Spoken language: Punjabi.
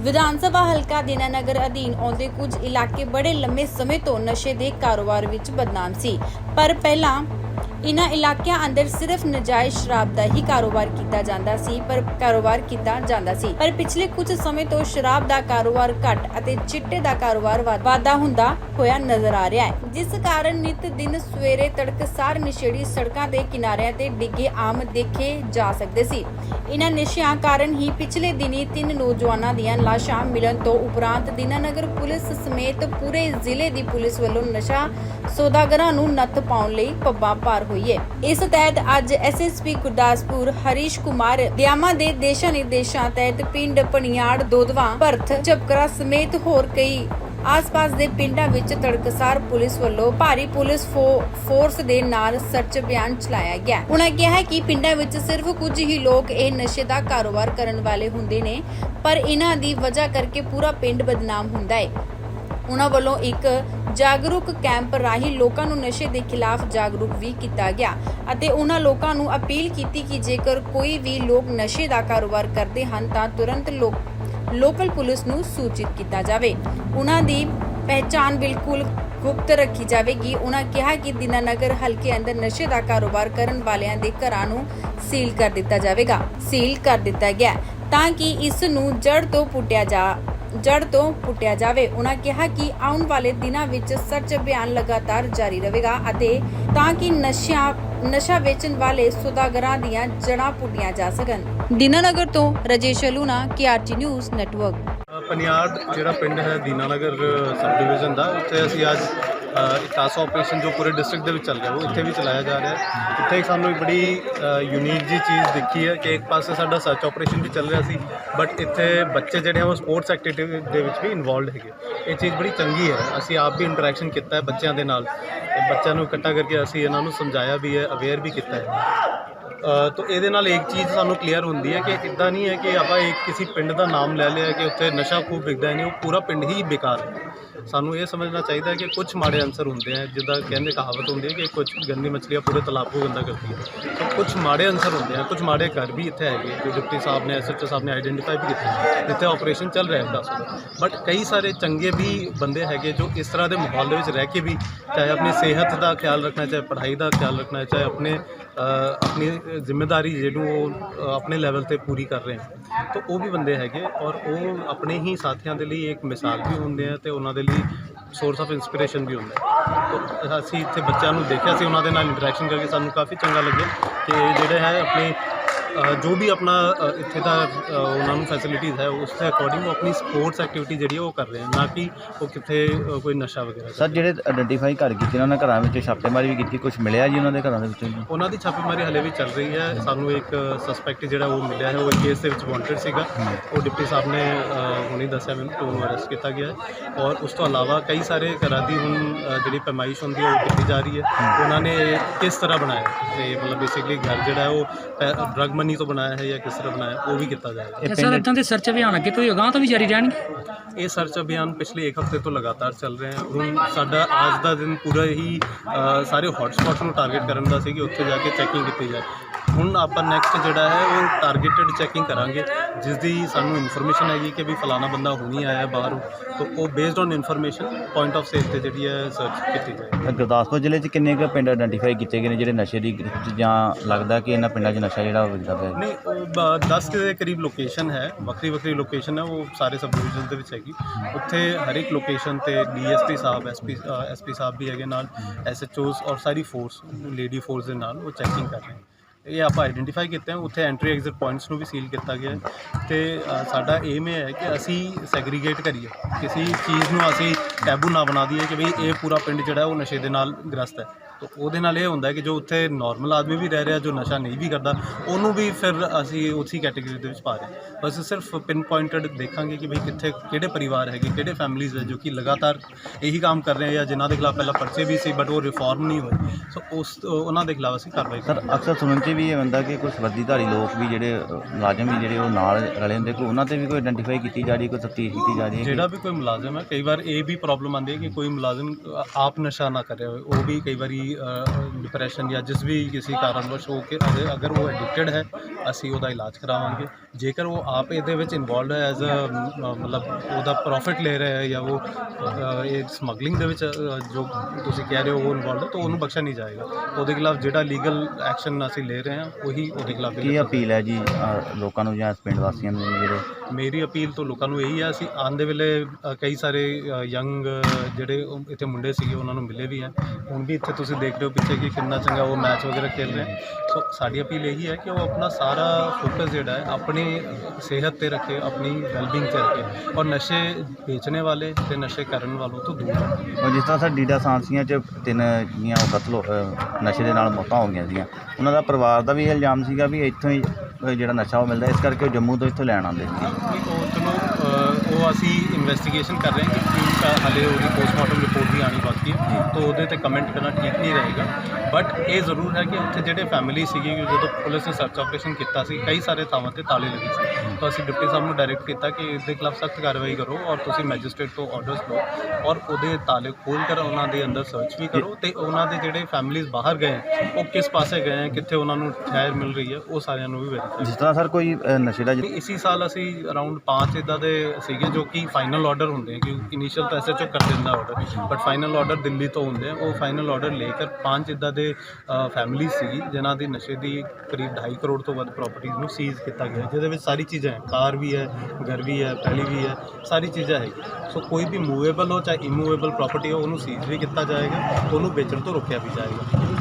ਵਿਧਾਨ ਸਭਾ ਹਲਕਾ ਦੀਨਾਨਗਰ ਅਧੀਨ ਆਉਂਦੇ ਕੁਝ ਇਲਾਕੇ ਬੜੇ ਲੰਮੇ ਸਮੇਂ ਤੋਂ ਨਸ਼ੇ ਦੇ ਕਾਰੋਬਾਰ ਵਿੱਚ ਬਦਨਾਮ ਸੀ। ਪਰ ਪਹਿਲਾਂ ਇਨ੍ਹਾਂ ਇਲਾਕਿਆਂ ਅੰਦਰ ਸਿਰਫ ਨਜਾਇਜ਼ ਸ਼ਰਾਬ ਦਾ ਹੀ ਕਾਰੋਬਾਰ ਕੀਤਾ ਜਾਂਦਾ ਸੀ, ਪਰ ਕਾਰੋਬਾਰ ਕੀਤਾ ਜਾਂਦਾ ਸੀ। ਪਰ ਪਿਛਲੇ ਕੁਝ ਸਮੇਂ ਤੋਂ ਸ਼ਰਾਬ ਦਾ ਕਾਰੋਬਾਰ ਘਟ ਅਤੇ ਚਿੱਟੇ ਦਾ ਕਾਰੋਬਾਰ ਵਾਧਾ ਹੁੰਦਾ ਹੋਇਆ ਨਜ਼ਰ ਆ ਰਿਹਾ ਹੈ। ਜਿਸ ਕਾਰਨ ਨਿਤ ਦਿਨ ਸਵੇਰੇ ਤੜਕਸਾਰ ਨਸ਼ੇੜੀ ਸੜਕਾਂ ਦੇ ਕਿਨਾਰਿਆਂ ਤੇ ਡਿੱਗੇ ਆਮ ਦੇਖੇ ਜਾ ਸਕਦੇ ਸੀ। ਇਨ੍ਹਾਂ ਨਸ਼ਿਆਂ ਕਾਰਨ ਹੀ ਪਿਛਲੇ ਦਿਨੀ ਤਿੰਨ ਨੌਜਵਾਨਾਂ ਦੀਆਂ ਲਾਸ਼ਾਂ ਮਿਲਣ ਤੋਂ ਉਪਰੰਤ ਦੀਨਾਨਗਰ ਪੁਲਿਸ ਸਮੇਤ ਪੂਰੇ ਜ਼ਿਲ੍ਹੇ ਦੀ ਪੁਲਿਸ ਵੱਲੋਂ ਨਸ਼ਾ ਸੌਦਾਗਰਾਂ ਨੂੰ ਨੱਥ ਪਾਉਣ ਲਈ ਪੱਬਾਂ ਭਾਰ ਹੋਈ ਹੈ ਇਸ ਤਹਿਤ ਅੱਜ ਐਸਐਸਪੀ ਗੁਰਦਾਸਪੁਰ ਹਰੀਸ਼ ਕੁਮਾਰ ਦਿਆਮਾ ਦੇ ਦੇਸ਼ਾ ਨਿਰਦੇਸ਼ਾਂ ਤਹਿਤ ਪਿੰਡ ਪਣਿਆੜ ਦੋਦਵਾ ਭਰਤ ਚਪਕਰਾ ਸਮੇਤ ਹੋਰ ਕਈ ਆਸ-ਪਾਸ ਦੇ ਪਿੰਡਾਂ ਵਿੱਚ ਤੜਕਸਾਰ ਪੁਲਿਸ ਵੱਲੋਂ ਭਾਰੀ ਪੁਲਿਸ ਫੋਰਸ ਦੇ ਨਾਲ ਸਰਚ ਅਭਿਆਨ ਚਲਾਇਆ ਗਿਆ। ਉਹਨਾਂ ਕਿਹਾ ਕਿ ਪਿੰਡਾਂ ਵਿੱਚ ਸਿਰਫ ਕੁਝ ਹੀ ਲੋਕ ਇਹ ਨਸ਼ੇ ਦਾ ਕਾਰੋਬਾਰ ਕਰਨ ਵਾਲੇ ਹੁੰਦੇ ਨੇ, ਪਰ ਇਹਨਾਂ ਦੀ ਵਜ੍ਹਾ ਕਰਕੇ ਪੂਰਾ ਪਿੰਡ ਬਦਨਾਮ ਹੁੰਦਾ ਹੈ ਉਹਨਾਂ ਵੱਲੋਂ ਇੱਕ ਜਾਗਰੂਕ ਕੈਂਪ ਰਾਹੀਂ ਲੋਕਾਂ ਨੂੰ ਨਸ਼ੇ ਦੇ ਖਿਲਾਫ ਜਾਗਰੂਕ ਵੀ ਕੀਤਾ ਗਿਆ ਅਤੇ ਉਹਨਾਂ ਲੋਕਾਂ ਨੂੰ ਅਪੀਲ ਕੀਤੀ ਕਿ ਜੇਕਰ ਕੋਈ ਵੀ ਲੋਕ ਨਸ਼ੇ ਦਾ ਕਾਰੋਬਾਰ ਕਰਦੇ ਹਨ ਤਾਂ ਤੁਰੰਤ ਲੋਕਲ ਪੁਲਿਸ ਨੂੰ ਸੂਚਿਤ ਕੀਤਾ ਜਾਵੇ। ਉਹਨਾਂ ਦੀ ਪਹਿਚਾਣ ਬਿਲਕੁਲ ਗੁਪਤ ਰੱਖੀ ਜਾਵੇਗੀ। ਉਹਨਾਂ ਕਿਹਾ ਕਿ ਦਿਨਾਨਗਰ ਹਲਕੇ ਅੰਦਰ ਨਸ਼ੇ ਦਾ ਕਾਰੋਬਾਰ ਕਰਨ ਵਾਲਿਆਂ ਦੇ ਘਰਾਂ ਨੂੰ ਸੀਲ ਕਰ ਦਿੱਤਾ ਜਾਵੇਗਾ, ਸੀਲ ਕਰ ਦਿੱਤਾ ਗਿਆ ਤਾਂ ਕਿ ਇਸ ਨੂੰ ਜੜ ਤੋਂ ਪੁੱਟਿਆ ਜਾ ਜੜ ਤੋਂ ਪੁੱਟਿਆ ਜਾਵੇ। ਉਹਨਾਂ ਕਿਹਾ ਕਿ ਆਉਣ ਵਾਲੇ ਦਿਨਾਂ ਵਿੱਚ ਸਰਚ ਅਭਿਆਨ ਲਗਾਤਾਰ ਜਾਰੀ ਰਹੇਗਾ ਅਤੇ ਤਾਂ ਕਿ ਨਸ਼ਿਆਂ, ਨਸ਼ਾ ਵੇਚਣ ਵਾਲੇ ਸੁਦਾਗਰਾਂ ਦੀਆਂ ਜੜ੍ਹਾਂ ਪੁੱਟੀਆਂ ਜਾ ਸਕਣ। ਦਿਨਾਨਗਰ ਤੋਂ Rajesh Aluna KRT news network. Paniar ਜਿਹੜਾ ਪਿੰਡ ਹੈ ਦੀਨਾਨਗਰ, ਸਬ ਡਿਵੀਜ਼ਨ ਦਾ, ਉੱਥੇ ਅਸੀਂ ਅੱਜ ਅ, ਇੱਕ ਆਪਰੇਸ਼ਨ ਜੋ ਪੂਰੇ ਡਿਸਟ੍ਰਿਕਟ ਦੇ ਵਿੱਚ ਚੱਲ ਰਿਹਾ ਉਹ ਇੱਥੇ ਵੀ ਚਲਾਇਆ ਜਾ ਰਿਹਾ ਹੈ। ਇੱਥੇ ਸਾਨੂੰ ਇੱਕ ਬੜੀ ਯੂਨੀਕ ਜੀ ਚੀਜ਼ ਦੇਖੀ ਹੈ ਕਿ ਇੱਕ ਪਾਸੇ ਸਾਡਾ ਸਰਚ ਆਪਰੇਸ਼ਨ ਵੀ ਚੱਲ ਰਿਹਾ ਸੀ ਬਟ ਇੱਥੇ ਬੱਚੇ ਜਿਹੜੇ ਆ ਉਹ ਸਪੋਰਟਸ ਐਕਟੀਵਿਟੀ ਦੇ ਵਿੱਚ ਵੀ ਇਨਵੋਲਡ ਹੈਗੇ ਇਹ ਚੀਜ਼ ਬੜੀ ਚੰਗੀ ਹੈ। ਅਸੀਂ ਆਪ ਵੀ ਇੰਟਰੈਕਸ਼ਨ ਕੀਤਾ ਹੈ ਬੱਚਿਆਂ ਦੇ ਨਾਲ। ਬੱਚਿਆਂ ਨੂੰ ਇਕੱਠਾ ਕਰਕੇ ਅਸੀਂ ਇਹਨਾਂ ਨੂੰ ਸਮਝਾਇਆ ਵੀ ਹੈ ਅਵੇਅਰ ਵੀ ਕੀਤਾ ਹੈ। ਤਾਂ ਇਹਦੇ ਨਾਲ ਇੱਕ ਚੀਜ਼ ਸਾਨੂੰ ਕਲੀਅਰ ਹੁੰਦੀ ਹੈ ਕਿ ਇਦਾਂ ਨਹੀਂ ਹੈ ਕਿ ਆਪਾਂ ਇੱਕ ਕਿਸੇ ਪਿੰਡ ਦਾ ਨਾਮ ਲੈ ਲਿਆ ਕਿ ਉੱਥੇ ਨਸ਼ਾ ਖੂਬ ਵਿਕਦਾ ਨਹੀਂ, ਉਹ ਪੂਰਾ ਪਿੰਡ ਹੀ ਬੇਕਾਰ ਹੈ। ਸਾਨੂੰ ਇਹ ਸਮਝਣਾ ਚਾਹੀਦਾ ਹੈ ਕਿ ਕੁਝ ਮਾੜੇ ਅੰਸਰ ਹੁੰਦੇ ਆ ਜਿੱਦਾਂ ਕਹਿੰਦੇ ਕਹਾਵਤ ਹੁੰਦੀ ਹੈ ਕਿ ਕੁਝ ਗੰਦੀ ਮੱਛਲੀਆਂ ਪੂਰੇ ਤਲਾਬ ਨੂੰ ਗੰਦਾ ਕਰਦੀ ਹੈ। ਤਾਂ ਕੁਝ ਮਾੜੇ ਅੰਸਰ ਹੁੰਦੇ ਆ ਕੁਝ ਮਾੜੇ ਘਰ ਵੀ ਇੱਥੇ ਹੈਗੇ ਜੋ ਡਿਪਟੀ ਸਾਹਿਬ ਨੇ ਐਸਐਚਓ ਸਾਹਿਬ ਨੇ ਆਈਡੈਂਟੀਫਾਈ ਵੀ ਕੀਤੇ ਜਿੱਥੇ ਆਪਰੇਸ਼ਨ ਚੱਲ ਰਿਹਾ ਹੈ ਬਟ ਕਈ ਸਾਰੇ ਚੰਗੇ ਵੀ ਬੰਦੇ ਹੈਗੇ ਜੋ ਇਸ ਤਰ੍ਹਾਂ ਦੇ ਮਾਹੌਲ ਦੇ ਵਿੱਚ ਰਹਿ ਕੇ ਵੀ ਚਾਹੇ ਆਪਣੀ ਸਿਹਤ ਦਾ ਖਿਆਲ ਰੱਖਣਾ ਚਾਹੇ ਪੜ੍ਹਾਈ ਦਾ ਖਿਆਲ ਰੱਖਣਾ ਚਾਹੇ ਆਪਣੇ ਆਪਣੀ ਜ਼ਿੰਮੇਵਾਰੀ ਜਿਹਨੂੰ ਉਹ ਆਪਣੇ ਲੈਵਲ ਤੇ ਪੂਰੀ ਕਰ ਰਹੇ ਹਨ। ਤਾਂ ਉਹ ਵੀ ਬੰਦੇ ਹੈਗੇ ਔਰ ਉਹ ਆਪਣੇ ਹੀ ਸਾਥੀਆਂ ਦੇ ਲਈ ਇੱਕ ਮਿਸਾਲ ਵੀ ਹੁੰਦੇ ਆ ਤੇ ਉਹਨਾਂ ਦੇ ਲਈ ਸੋਰਸ ਆਫ ਇਨਸਪੀਰੇਸ਼ਨ ਵੀ ਹੁੰਦਾ ਹੈ। ਅਸੀਂ ਇੱਥੇ ਬੱਚਿਆਂ ਨੂੰ ਦੇਖਿਆ ਸੀ, ਉਹਨਾਂ ਦੇ ਨਾਲ ਇੰਟਰੈਕਸ਼ਨ ਕਰਕੇ ਸਾਨੂੰ ਕਾਫੀ ਚੰਗਾ ਲੱਗਿਆ ਕਿ ਜਿਹੜੇ ਹੈ, ਆਪਣੇ ਜੋ ਵੀ ਆਪਣਾ ਇੱਥੇ ਦਾ ਉਹਨਾਂ ਨੂੰ ਫੈਸਿਲਿਟੀਜ਼ ਹੈ ਉਸ ਦੇ ਅਕੋਰਡਿੰਗ ਉਹ ਆਪਣੀ ਸਪੋਰਟਸ ਐਕਟੀਵਿਟੀ ਜਿਹੜੀ ਹੈ ਉਹ ਕਰ ਰਹੇ ਹਨ ਨਾ ਕਿ ਉਹ ਕਿੱਥੇ ਕੋਈ ਨਸ਼ਾ ਵਗੈਰਾ ਕਰ ਸਰ ਜਿਹੜੇ ਆਇਡੈਂਟੀਫਾਈ ਘਰ ਕੀਤੇ ਉਹਨਾਂ ਨੇ ਘਰਾਂ ਵਿੱਚ ਛਾਪੇਮਾਰੀ ਵੀ ਕੀਤੀ ਕੁਝ ਮਿਲਿਆ ਜੀ ਉਹਨਾਂ ਦੇ ਘਰਾਂ ਦੇ ਵਿੱਚੋਂ ਉਹਨਾਂ ਦੀ ਛਾਪੇਮਾਰੀ ਹਲੇ ਵੀ ਚੱਲ ਰਹੀ ਹੈ। ਸਾਨੂੰ ਇੱਕ ਸਸਪੈਕਟ ਜਿਹੜਾ ਉਹ ਮਿਲਿਆ ਹੈ ਉਹ ਕੇਸ ਦੇ ਵਿੱਚ ਵਾਂਟਡ ਸੀਗਾ। ਉਹ ਡਿਪਟੀ ਸਾਹਿਬ ਨੇ ਹੁਣੀ ਦੱਸਿਆ ਮੈਨੂੰ ਕਿ ਉਹਨੂੰ ਅਰੈਸਟ ਕੀਤਾ ਗਿਆ ਹੈ। ਔਰ ਉਸ ਤੋਂ ਇਲਾਵਾ ਕਈ ਸਾਰੇ ਘਰਾਂ ਦੀ ਹੁਣ ਜਿਹੜੀ ਪੈਮਾਇਸ਼ ਹੁੰਦੀ ਹੈ ਉਹ ਕੀਤੀ ਜਾ ਰਹੀ ਹੈ। ਉਹਨਾਂ ਨੇ ਕਿਸ ਤਰ੍ਹਾਂ ਬਣਾਇਆ? ਤੇ ਮਤਲਬ ਬੇਸਿਕਲੀ ਘਰ ਜਿਹੜਾ ਉਹ ਡਰਗ ਮਨੀ ਤੋਂ ਬਣਾਇਆ ਹੈ ਜਾਂ ਕਿਸ ਤਰ੍ਹਾਂ ਬਣਾਇਆ ਉਹ ਵੀ ਕੀਤਾ ਜਾਏਗਾ। ਇਹ ਸਰ ਇਦਾਂ ਦੇ ਸਰਚ ਅਭਿਆਨ ਅੱਗੇ ਤੋਂ ਅਗਾਂਹ ਤੋਂ ਵੀ ਜਾਰੀ ਰਹਿਣਗੇ? ਇਹ ਸਰਚ ਅਭਿਆਨ ਪਿਛਲੇ ਇੱਕ ਹਫ਼ਤੇ ਤੋਂ ਲਗਾਤਾਰ ਚੱਲ ਰਿਹਾ ਹੈ। ਹੁਣ ਸਾਡਾ ਅੱਜ ਦਾ ਦਿਨ ਪੂਰਾ ਹੀ ਅ, ਸਾਰੇ ਹੌਟਸਪੌਟਸ ਨੂੰ ਟਾਰਗੇਟ ਕਰਨ ਦਾ ਸੀ ਕਿ ਉੱਥੇ ਜਾ ਕੇ ਚੈਕਿੰਗ ਕੀਤੀ ਜਾਏ। ਹੁਣ ਆਪਾਂ ਨੈਕਸਟ ਜਿਹੜਾ ਹੈ ਉਹ ਟਾਰਗੇਟਡ ਚੈਕਿੰਗ ਕਰਾਂਗੇ ਜਿਸ ਦੀ ਸਾਨੂੰ ਇਨਫੋਰਮੇਸ਼ਨ ਹੈਗੀ ਕਿ ਵੀ ਫਲਾਣਾ ਬੰਦਾ ਹੁਣੀ ਆਇਆ ਹੈ ਬਾਹਰੋਂ ਤਾਂ ਉਹ based on information point of sale ਤੇ ਜਿਹੜੀ ਹੈ ਸਰਚ ਕੀਤੀ ਜਾਏ ਗੁਰਦਾਸਪੁਰ ਜ਼ਿਲ੍ਹੇ 'ਚ ਕਿੰਨੇ ਕੁ ਪਿੰਡ ਆਇਡੈਂਟੀਫਾਈ ਕੀਤੇ ਗਏ ਨੇ ਜਿਹੜੇ ਨਸ਼ੇ ਦੀ ਗ੍ਰਿਫਤ 'ਚ ਜਾਂ ਲੱਗਦਾ ਕਿ ਇਹਨਾਂ ਪਿੰਡਾਂ 'ਚ ਨਸ਼ਾ ਜਿਹੜਾ ਵਿਕਦਾ ਪਿਆ ਹੈ? ਨਹੀਂ ਉਹ 10 ਦੇ ਕਰੀਬ ਲੋਕੇਸ਼ਨ ਹੈ ਵੱਖਰੀ ਵੱਖਰੀ ਲੋਕੇਸ਼ਨ ਹੈ ਉਹ ਸਾਰੇ ਸਬ ਡਿਵੀਜ਼ਨ ਦੇ ਵਿੱਚ ਹੈਗੀ। ਉੱਥੇ ਹਰ ਇੱਕ ਲੋਕੇਸ਼ਨ ਤੇ DSP sahib SP SP sahib ਵੀ ਹੈਗੇ ਨਾਲ ਐਸਐਚਓਸ ਔਰ ਸਾਰੀ ਫੋਰਸ ਲੇਡੀ ਫੋਰਸ ਦੇ ਨਾਲ ਉਹ ਚੈਕਿੰਗ ਕਰ ਰਹੇ ਹੈ ਇਹ ਆਪਾਂ ਆਈਡੈਂਟੀਫਾਈ ਕੀਤੇ ਹਨ ਉੱਥੇ ਐਂਟਰੀ ਐਗਜ਼ਿਟ ਪੁਆਇੰਟਸ ਨੂੰ ਵੀ ਸੀਲ ਕੀਤਾ ਗਿਆ ਹੈ ਤੇ ਅ, ਸਾਡਾ ਏਮ ਇਹ ਹੈ ਕਿ ਅਸੀਂ ਸੈਗਰੀਗੇਟ ਕਰੀਏ ਕਿਸੇ ਚੀਜ਼ ਨੂੰ ਅਸੀਂ ਟੈਬੂ ਨਾ ਬਣਾ ਦਈਏ ਕਿ ਬਈ ਇਹ ਪੂਰਾ ਪਿੰਡ ਜਿਹੜਾ ਹੈ ਉਹ ਨਸ਼ੇ ਦੇ ਨਾਲ ਗ੍ਰਸਤ ਹੈ। ਤਾਂ ਉਹਦੇ ਨਾਲ ਇਹ ਹੁੰਦਾ ਹੈ ਕਿ ਜੋ ਉੱਥੇ ਨਾਰਮਲ ਆਦਮੀ ਵੀ ਰਹਿ ਰਿਹਾ ਜੋ ਨਸ਼ਾ ਨਹੀਂ ਵੀ ਕਰਦਾ ਉਹਨੂੰ ਵੀ ਫਿਰ ਅਸੀਂ ਉਸੇ ਕੈਟਾਗਰੀ ਦੇ ਵਿੱਚ ਪਾ ਰਹੇ ਹਾਂ। ਬਸ ਸਿਰਫ ਪਿਨ ਪੁਆਇੰਟਡ ਦੇਖਾਂਗੇ ਕਿ ਭਈ ਕਿੱਥੇ ਕਿਹੜੇ ਪਰਿਵਾਰ ਹੈਗੇ ਕਿਹੜੇ ਫੈਮਿਲੀਜ਼ ਹੈ ਜੋ ਕਿ ਲਗਾਤਾਰ ਇਹੀ ਕੰਮ ਕਰ ਰਹੇ ਆ ਜਾਂ ਜਿਨ੍ਹਾਂ ਦੇ ਖਿਲਾਫ ਪਹਿਲਾਂ ਪਰਚੇ ਵੀ ਸੀ ਬਟ ਉਹ ਰਿਫਾਰਮ ਨਹੀਂ ਹੋਏ ਸੋ ਉਸ ਉਹਨਾਂ ਦੇ ਖਿਲਾਫ ਅਸੀਂ ਕਾਰਵਾਈ ਸਰ ਅਕਸਰ ਸੁਣਨ 'ਚ ਵੀ ਇਹ ਹੁੰਦਾ ਕਿ ਕੁਝ ਵਰਦੀਧਾਰੀ ਲੋਕ ਵੀ ਜਿਹੜੇ ਮੁਲਾਜ਼ਮ ਵੀ ਜਿਹੜੇ ਉਹ ਨਾਲ ਰਲੇ ਹੁੰਦੇ ਕੋਈ ਉਹਨਾਂ ਤੇ ਵੀ ਕੋਈ ਆਇਡੈਂਟੀਫਾਈ ਕੀਤੀ ਜਾ ਰਹੀ ਕੋਈ ਤਫਤੀਸ਼ ਕੀਤੀ ਜਾ ਰਹੀ ਹੈ ਜਿਹੜਾ ਵੀ ਕੋਈ ਮੁਲਾਜ਼ਮ ਹੈ ਕਈ ਵਾਰ ਇਹ ਵੀ ਪ੍ਰੋਬਲਮ ਆਉਂਦੀ ਹੈ ਕਿ ਕੋਈ ਮੁਲਾਜ਼ਮ ਆਪ ਨਸ਼ਾ ਨਾ ਕਰ ਹੋਵੇ ਉਹ ਵੀ ਕਈ ਵਾਰੀ ਡਿਪਰੈਸ਼ਨ ਜਾਂ ਜਿਸ ਵੀ ਕਿਸੇ ਕਾਰਨਵਸ਼ ਹੋ ਕੇ ਅਗਰ- ਉਹ ਐਡਿਕਟਡ ਹੈ, ਅਸੀਂ ਉਹਦਾ ਇਲਾਜ ਕਰਾਵਾਂਗੇ। ਜੇਕਰ ਉਹ ਆਪ ਇਹਦੇ ਵਿੱਚ ਇਨਵੋਲਡ ਹੈ ਐਜ਼ ਅ ਮਤਲਬ ਉਹਦਾ ਪ੍ਰੋਫਿਟ ਲੈ ਰਿਹਾ ਹੈ ਜਾਂ ਉਹ ਅ, ਇਹ ਸਮਗਲਿੰਗ ਦੇ ਵਿੱਚ ਅ, ਜੋ ਤੁਸੀਂ ਕਹਿ ਰਹੇ ਹੋ ਉਹ ਇਨਵੋਲਡ ਹੈ ਤਾਂ ਉਹਨੂੰ ਬਖਸ਼ਿਆ ਨਹੀਂ ਜਾਏਗਾ। ਉਹਦੇ ਖਿਲਾਫ ਜਿਹੜਾ ਲੀਗਲ ਐਕਸ਼ਨ ਅਸੀਂ ਲੈ ਰਹੇ ਹਾਂ ਉਹੀ ਉਹਦੇ ਖਿਲਾਫ ਵੀ ਕੀ ਅਪੀਲ ਹੈ ਜੀ ਲੋਕਾਂ ਨੂੰ ਜਾਂ ਪਿੰਡ ਵਾਸੀਆਂ ਨੂੰ ਜਿਹੜੇ? ਮੇਰੀ ਅਪੀਲ ਤੋਂ ਲੋਕਾਂ ਨੂੰ ਇਹੀ ਹੈ ਅਸੀਂ ਆਉਣ ਦੇ ਵੇਲੇ ਅ, ਕਈ ਸਾਰੇ ਯੰਗ ਜਿਹੜੇ ਉਹ ਇੱਥੇ ਮੁੰਡੇ ਸੀਗੇ ਉਹਨਾਂ ਨੂੰ ਮਿਲੇ ਵੀ ਹੈ। ਹੁਣ ਵੀ ਇੱਥੇ ਤੁਸੀਂ ਦੇਖ ਰਹੇ ਹੋ ਪਿੱਛੇ ਕਿ ਕਿੰਨਾ ਚੰਗਾ ਉਹ ਮੈਚ ਵਗੈਰਾ ਖੇਡ ਰਹੇ ਹੈ। ਸੋ ਸਾਡੀ ਅਪੀਲ ਇਹੀ ਹੈ ਕਿ ਉਹ ਆਪਣਾ ਸਾਰਾ ਫੋਕਸ ਜਿਹੜਾ ਹੈ ਆਪਣੀ ਸਿਹਤ ਤੇ ਰੱਖੇ ਆਪਣੀ ਵੈਲਬਿੰਗ ਤੇ ਰੱਖੇ। ਔਰ ਨਸ਼ੇ ਵੇਚਣੇ ਵਾਲੇ ਤੇ ਨਸ਼ੇ ਕਰਨ ਵਾਲੋਂ ਤੋਂ ਦੂਰ ਰਹੇ ਜਿਸ ਤਰ੍ਹਾਂ ਸਰ ਡੀਡਾ ਸਾਂਸੀਆਂ ਚ ਤਿੰਨ ਜੀਆਂ ਉਹ ਕਤਲ ਹੋ- ਨਸ਼ੇ ਦੇ ਨਾਲ ਮੌਤਾਂ ਹੋ ਗਈਆਂ ਸੀਗੀਆਂ। ਉਹਨਾਂ ਦਾ ਪਰਿਵਾਰ ਦਾ ਵੀ ਇਹ ਇਲਜ਼ਾਮ ਸੀਗਾ ਵੀ ਇੱਥੋਂ ਹੀ ਜਿਹੜਾ ਨਸ਼ਾ ਉਹ ਮਿਲਦਾ ਇਸ ਕਰਕੇ ਉਹ ਜੰਮੂ ਤੋਂ ਇੱਥੋਂ ਲੈਣ ਆਉਂਦੇ ਸੀ ਉਹ ਅਸੀਂ ਇਨਵੈਸਟੀਗੇਸ਼ਨ ਕਰ ਰਹੇ ਹਾਂ ਕਿ ਕਿਉਂ ਹਾਲੇ ਉਹਦੀ ਪੋਸਟਮਾਰਟਮ ਰਿਪੋਰਟ ਵੀ ਆਣੀ ਬਾਕੀ ਹੈ। ਤਾਂ ਉਹਦੇ ਤੇ ਕਮੈਂਟ ਕਰਨਾ ਠੀਕ ਨਹੀਂ ਰਹੇਗਾ। ਬਟ ਇਹ ਜ਼ਰੂਰ ਹੈ ਕਿ ਉੱਥੇ ਜਿਹੜੇ ਫੈਮਿਲੀ ਸੀਗੀ ਕਿ ਜਦੋਂ ਪੁਲਿਸ ਨੇ ਸਰਚ ਆਪਰੇਸ਼ਨ ਕੀਤਾ ਸੀ ਕਈ ਸਾਰੇ ਥਾਵਾਂ ਤੇ ਤਾਲੇ ਲੱਗੇ ਸੀ। ਤਾਂ ਅਸੀਂ ਡਿਪਟੀ ਸਾਹਿਬ ਨੂੰ ਡਾਇਰੈਕਟ ਕੀਤਾ ਕਿ ਇਸ ਦੇ ਖਿਲਾਫ ਸਖਤ ਕਾਰਵਾਈ ਕਰੋ ਔਰ ਤੁਸੀਂ ਮੈਜਿਸਟ੍ਰੇਟ ਤੋਂ ਆਰਡਰਸ ਲਓ ਔਰ ਉਹਦੇ ਤਾਲੇ ਖੋਲ੍ਹ ਕਰ ਉਹਨਾਂ ਦੇ ਅੰਦਰ ਸਰਚ ਵੀ ਕਰੋ ਤੇ ਉਹਨਾਂ ਦੇ ਜਿਹੜੇ ਫੈਮਿਲੀਜ਼ ਬਾਹਰ ਗਏ ਉਹ ਕਿਸ ਪਾਸੇ ਗਏ ਕਿੱਥੇ ਉਹਨਾਂ ਨੂੰ ਠਹਿਰ ਮਿਲ ਰਹੀ ਹੈ ਉਹ ਸਾਰਿਆਂ ਨੂੰ ਵੀ ਵੈਰੀਫਾਈ ਜਿਸ ਤਰ੍ਹਾਂ ਸਰ ਕੋਈ ਨਸ਼ੇ ਦਾ ਇਸੀ ਸਾਲ ਅਸੀਂ ਅਰਾਊਂਡ 5 ਇਦਾਂ ਦੇ ਸੀਗੇ ਜੋ ਕਿ ਫਾਈਨਲ ਆਰਡਰ ਹੁੰਦੇ ਆ, ਕਿ ਇਨੀਸ਼ੀਅਲ ਤਾਂ ਐਸਐਚਓ ਕਰ ਦਿੰਦਾ order but final order Delhi ਤੋਂ ਹੁੰਦੇ ਹੈ ਉਹ ਫਾਈਨਲ ਆਰਡਰ ਲੈ ਕੇ ਪੰਜ ਇਦਾਂ ਦੇ ਫੈਮਿਲੀ ਸੀਗੀ, ਜਿਨ੍ਹਾਂ ਦੀ ਨਸ਼ੇ ਦੀ ਕਰੀਬ 2.5 ਕਰੋੜ ਤੋਂ ਵੱਧ ਪ੍ਰਾਪਰਟੀਜ਼ ਨੂੰ ਸੀਜ਼ ਕੀਤਾ ਗਿਆ, ਜਿਹਦੇ ਵਿੱਚ ਸਾਰੀ ਚੀਜ਼ਾਂ ਹੈ। ਕਾਰ ਵੀ ਹੈ, ਘਰ ਵੀ ਹੈ ਪਹਿਲੀ ਵੀ ਹੈ, ਸਾਰੀ ਚੀਜ਼ਾਂ ਹੈ। ਸੋ ਕੋਈ ਵੀ ਮੂਵੇਬਲ ਹੋ, ਚਾਹੇ ਇਮੂਵੇਬਲ ਪ੍ਰਾਪਰਟੀ ਹੋ, ਉਹਨੂੰ ਸੀਜ਼ ਵੀ ਕੀਤਾ ਜਾਏਗਾ, ਉਹਨੂੰ ਵੇਚਣ ਤੋਂ ਰੋਕਿਆ ਵੀ ਜਾਏਗਾ।